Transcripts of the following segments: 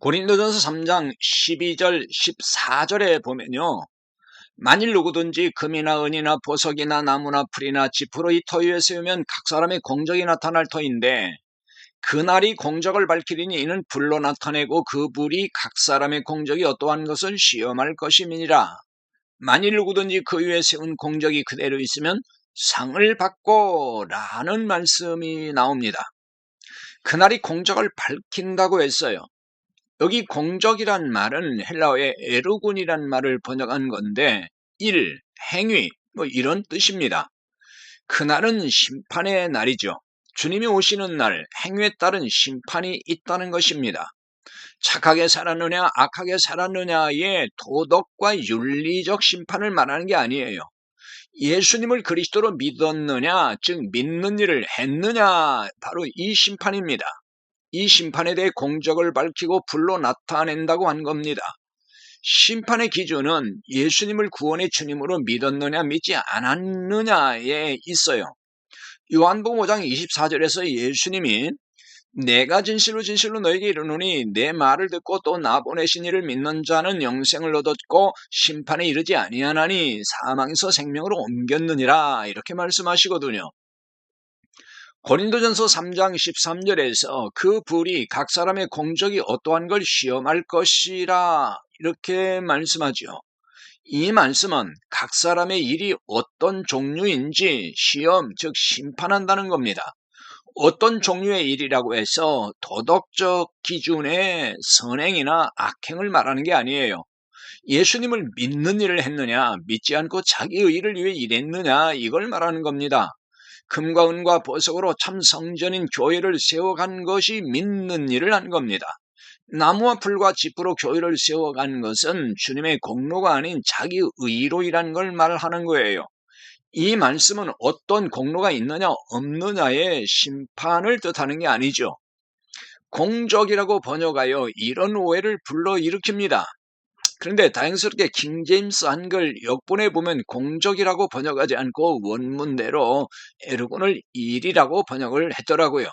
고린도전서 3장 12절 14절에 보면요. 만일 누구든지 금이나 은이나 보석이나 나무나 풀이나 지푸로 이 터 위에 세우면 각 사람의 공적이 나타날 터인데 그날이 공적을 밝히리니 이는 불로 나타내고 그 불이 각 사람의 공적이 어떠한 것을 시험할 것임이니라. 만일 누구든지 그 위에 세운 공적이 그대로 있으면 상을 받고 라는 말씀이 나옵니다. 그날이 공적을 밝힌다고 했어요. 여기 공적이란 말은 헬라어의 에르군이란 말을 번역한 건데 일, 행위 뭐 이런 뜻입니다. 그날은 심판의 날이죠. 주님이 오시는 날 행위에 따른 심판이 있다는 것입니다. 착하게 살았느냐 악하게 살았느냐의 도덕과 윤리적 심판을 말하는 게 아니에요. 예수님을 그리스도로 믿었느냐 즉 믿는 일을 했느냐 바로 이 심판입니다. 이 심판에 대해 공적을 밝히고 불로 나타낸다고 한 겁니다. 심판의 기준은 예수님을 구원의 주님으로 믿었느냐 믿지 않았느냐에 있어요. 요한복음 5장 24절에서 예수님이 내가 진실로 진실로 너에게 이르노니 내 말을 듣고 또 나 보내신 이를 믿는 자는 영생을 얻었고 심판에 이르지 아니하나니 사망에서 생명으로 옮겼느니라 이렇게 말씀하시거든요. 고린도전서 3장 13절에서 그 불이 각 사람의 공적이 어떠한 걸 시험할 것이라 이렇게 말씀하죠. 이 말씀은 각 사람의 일이 어떤 종류인지 시험, 즉 심판한다는 겁니다. 어떤 종류의 일이라고 해서 도덕적 기준의 선행이나 악행을 말하는 게 아니에요. 예수님을 믿는 일을 했느냐, 믿지 않고 자기의 일을 위해 일했느냐, 이걸 말하는 겁니다. 금과 은과 보석으로 참 성전인 교회를 세워간 것이 믿는 일을 한 겁니다. 나무와 풀과 지푸로 교회를 세워간 것은 주님의 공로가 아닌 자기 의로 일한 걸 말하는 거예요. 이 말씀은 어떤 공로가 있느냐 없느냐의 심판을 뜻하는 게 아니죠. 공적이라고 번역하여 이런 오해를 불러일으킵니다. 그런데 다행스럽게 킹 제임스 한글 역본에 보면 공적이라고 번역하지 않고 원문대로 에르곤을 일이라고 번역을 했더라고요.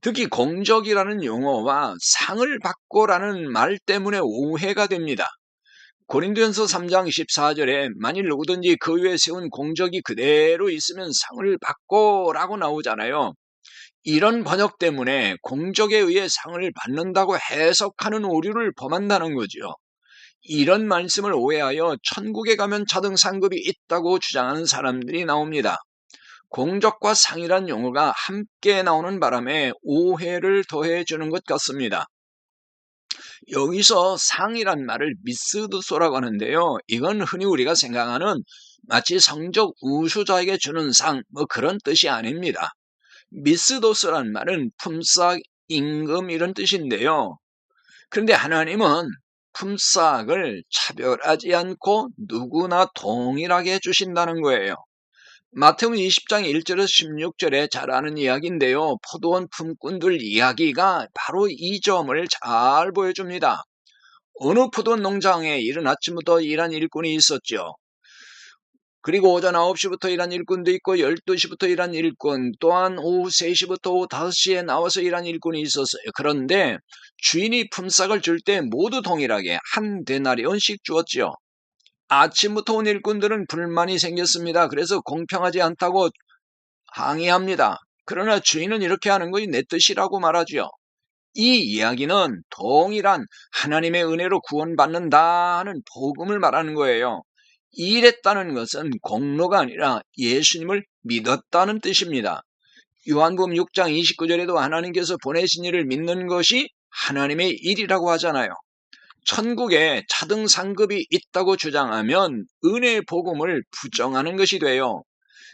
특히 공적이라는 용어와 상을 받고라는 말 때문에 오해가 됩니다. 고린도전서 3장 24절에 만일 누구든지 그 위에 세운 공적이 그대로 있으면 상을 받고라고 나오잖아요. 이런 번역 때문에 공적에 의해 상을 받는다고 해석하는 오류를 범한다는 거죠. 이런 말씀을 오해하여 천국에 가면 차등 상급이 있다고 주장하는 사람들이 나옵니다. 공적과 상이란 용어가 함께 나오는 바람에 오해를 더해 주는 것 같습니다. 여기서 상이란 말을 미스드소라고 하는데요. 이건 흔히 우리가 생각하는 마치 성적 우수자에게 주는 상, 뭐 그런 뜻이 아닙니다. 미스도스란 말은 품삯, 임금 이런 뜻인데요. 그런데 하나님은 품삯을 차별하지 않고 누구나 동일하게 주신다는 거예요. 마태복음 20장 1절에서 16절에 잘 아는 이야기인데요. 포도원 품꾼들 이야기가 바로 이 점을 잘 보여줍니다. 어느 포도원 농장에 이른 아침부터 일한 일꾼이 있었죠. 그리고 오전 9시부터 일한 일꾼도 있고 12시부터 일한 일꾼 또한 오후 3시부터 오후 5시에 나와서 일한 일꾼이 있었어요. 그런데 주인이 품삯을 줄 때 모두 동일하게 한 데나리온씩 주었지요. 아침부터 온 일꾼들은 불만이 생겼습니다. 그래서 공평하지 않다고 항의합니다. 그러나 주인은 이렇게 하는 것이 내 뜻이라고 말하지요. 이 이야기는 동일한 하나님의 은혜로 구원받는다 하는 복음을 말하는 거예요. 일했다는 것은 공로가 아니라 예수님을 믿었다는 뜻입니다. 요한복음 6장 29절에도 하나님께서 보내신 일을 믿는 것이 하나님의 일이라고 하잖아요. 천국에 차등 상급이 있다고 주장하면 은혜의 복음을 부정하는 것이 돼요.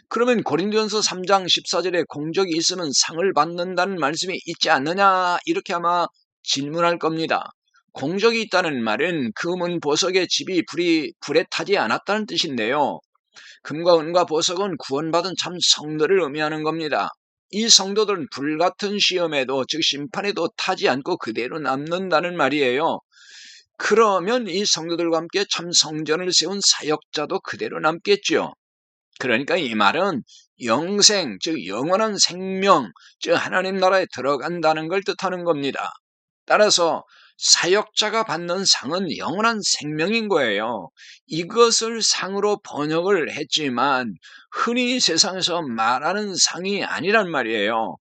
그러면 고린도전서 3장 14절에 공적이 있으면 상을 받는다는 말씀이 있지 않느냐 이렇게 아마 질문할 겁니다. 공적이 있다는 말은 금은 보석의 집이 불이 불에 타지 않았다는 뜻인데요. 금과 은과 보석은 구원받은 참 성도를 의미하는 겁니다. 이 성도들은 불같은 시험에도 즉 심판에도 타지 않고 그대로 남는다는 말이에요. 그러면 이 성도들과 함께 참 성전을 세운 사역자도 그대로 남겠죠. 그러니까 이 말은 영생, 즉 영원한 생명, 즉 하나님 나라에 들어간다는 걸 뜻하는 겁니다. 따라서 사역자가 받는 상은 영원한 생명인 거예요. 이것을 상으로 번역을 했지만 흔히 세상에서 말하는 상이 아니란 말이에요.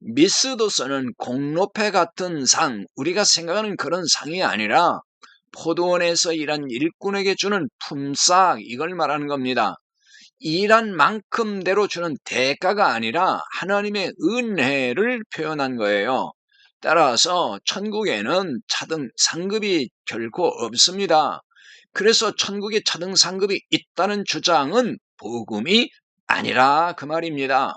미스도서는 공로패 같은 상, 우리가 생각하는 그런 상이 아니라 포도원에서 일한 일꾼에게 주는 품삯 이걸 말하는 겁니다. 일한 만큼대로 주는 대가가 아니라 하나님의 은혜를 표현한 거예요. 따라서 천국에는 차등 상급이 결코 없습니다. 그래서 천국에 차등 상급이 있다는 주장은 복음이 아니라 그 말입니다.